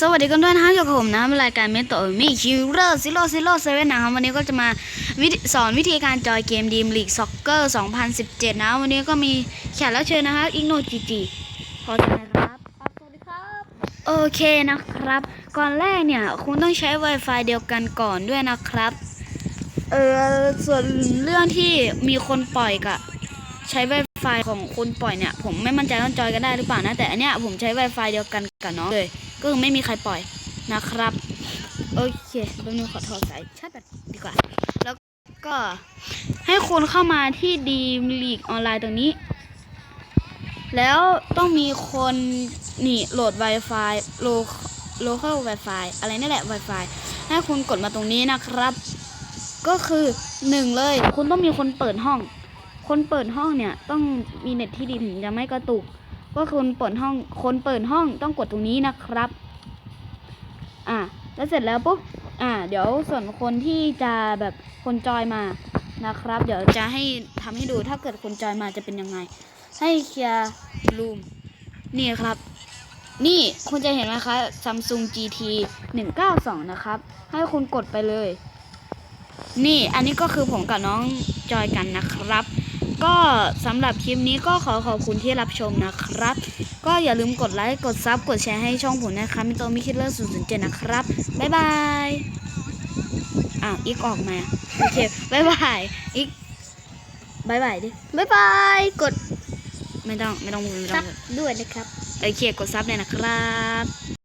สวัสดีกันด้วยนะครับอยู่กับผมนะรายการเมโตมิคิวเรอร์ซิโรซิโรเซเว่นนะครับวันนี้ก็จะมาวิธีสอนวิธีการจอยเกมดีมลีกซ็อกเกอร์ 2017 นะ วันนี้ก็มีแขกรับเชิญนะครับอิกโนจีจีขอเชิญนะครับสวัสดีครับ โอเคนะครับ ก่อนแรกเนี่ย คุณต้องใช้ Wi-Fi เดียวกันก่อนด้วยนะครับ เออส่วนเรื่องที่มีคนปล่อยกับใช้ Wi-Fi ของคนปล่อยเนี่ย ผมไม่มั่นใจว่าจอยกันได้หรือเปล่านะแต่อันเนี้ยผมใช้ Wi-Fi เดียวกันกับน้องเลย ก็ไม่มีใครปล่อยนะครับ โอเคแป๊บนึงขอถอดสายชาร์จดีกว่า แล้วก็ให้คุณเข้ามาที่ดีมลีกออนไลน์ตรงนี้ แล้วต้องมีคนนี่โหลด Wi-Fi โล local Wi-Fi อะไรนี่แหละ Wi-Fi ให้คุณกดมาตรงนี้นะครับ ก็คือหนึ่งเลย คุณต้องมีคนเปิดห้อง คนเปิดห้องเนี่ยต้องมีเน็ตที่ดีถึงจะไม่กระตุก ก็คนเปิดห้องคนเปิดห้องต้องกดตรงนี้นะครับ อะแล้วเสร็จแล้วปุ๊บอะเดี๋ยวส่วนคนที่จะแบบคนจอยมานะครับ เดี๋ยวจะให้ทำให้ดูถ้าเกิดคนจอยมาจะเป็นยังไง ให้เคลียร์รูมนี่ครับ นี่คุณจะเห็นไหมคะ Samsung GT 192 นะครับ ให้คุณกดไปเลย นี่อันนี้ก็คือผมกับน้องจอยกันนะครับ ก็สำหรับคลิปนี้ก็ขอขอบคุณที่รับชมนะครับ ก็อย่าลืมกดไลค์กดซับกดแชร์ให้ช่องผมนะครับมิโตมิคิดเลอร์007นะครับ บ๊ายบายอ้าวอีกออกมาโอเคบ๊ายบายอีกบ๊ายบายดิบ๊ายบายกด ไม่ต้อง ไม่ต้องพูดไม่ต้ซัอบงพูดด้วยนะครับ โอเคกดซับเลยนะครับ